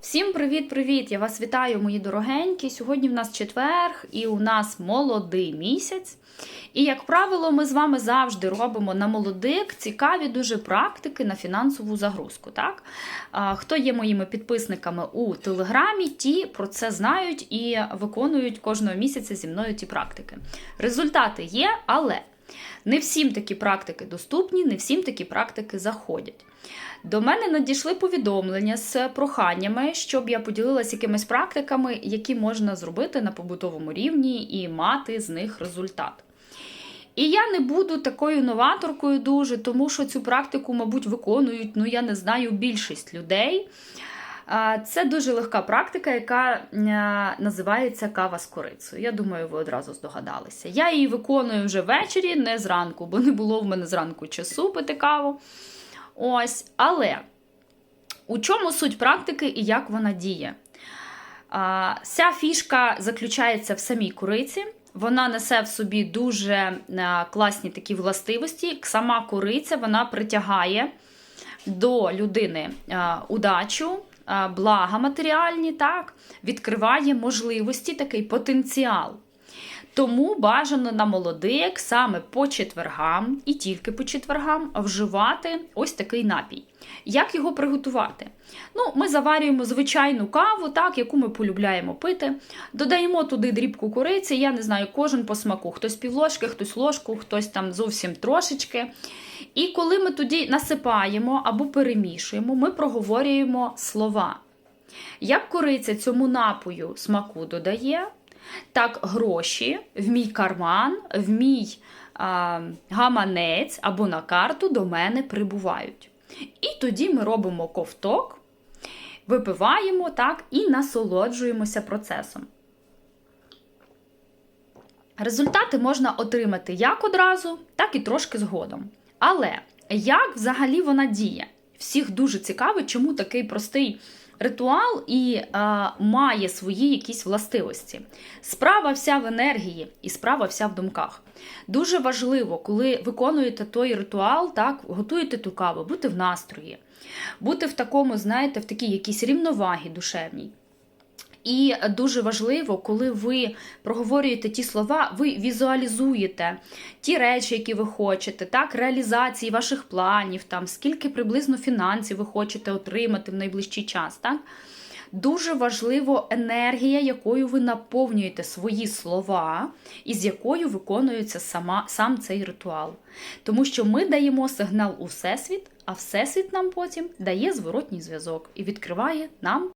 Всім привіт-привіт! Я вас вітаю, мої дорогенькі. Сьогодні в нас четверг і у нас молодий місяць. І, як правило, ми з вами завжди робимо на молодик цікаві дуже практики на фінансову загрузку. Так? Хто є моїми підписниками у Телеграмі, ті про це знають і виконують кожного місяця зі мною ті практики. Результати є, але не всім такі практики доступні, не всім такі практики заходять. До мене надійшли повідомлення з проханнями, щоб я поділилася якимись практиками, які можна зробити на побутовому рівні і мати з них результат. І я не буду такою новаторкою дуже, тому що цю практику, мабуть, виконують, ну я не знаю, більшість людей. Це дуже легка практика, яка е, називається кава з корицею. Я думаю, ви одразу здогадалися. Я її виконую вже ввечері, не зранку, бо не було в мене зранку часу пити каву. Ось, але у чому суть практики і як вона діє? Ця фішка заключається в самій куриці. Вона несе в собі дуже е, класні такі властивості. Сама куриця вона притягає до людини е, удачу, блага матеріальні, так, відкриває можливості, такий потенціал. Тому бажано на молодик саме по четвергам і тільки по четвергам вживати ось такий напій. Як його приготувати? Ну, Ми заварюємо звичайну каву, так, яку ми полюбляємо пити. Додаємо туди дрібку куриці, я не знаю, кожен по смаку. Хтось півложки, хтось ложку, хтось там зовсім трошечки. І коли ми тоді насипаємо або перемішуємо, ми проговорюємо слова. Як куриця цьому напою смаку додає, так гроші в мій карман, в мій а, гаманець або на карту до мене прибувають. І тоді ми робимо ковток, випиваємо так і насолоджуємося процесом. Результати можна отримати як одразу, так і трошки згодом. Але як взагалі вона діє? Всіх дуже цікавить, чому такий простий ритуал і а, має свої якісь властивості. Справа вся в енергії і справа вся в думках. Дуже важливо, коли виконуєте той ритуал, так, готуєте ту каву, бути в настрої, бути в такому, знаєте, в такій якійсь рівновагі душевній. І дуже важливо, коли ви проговорюєте ті слова, ви візуалізуєте ті речі, які ви хочете, так, реалізації ваших планів, там, скільки приблизно фінансів ви хочете отримати в найближчий час. Так? Дуже важливо енергія, якою ви наповнюєте свої слова, і з якою виконується сама, сам цей ритуал. Тому що ми даємо сигнал у Всесвіт, а Всесвіт нам потім дає зворотній зв'язок і відкриває нам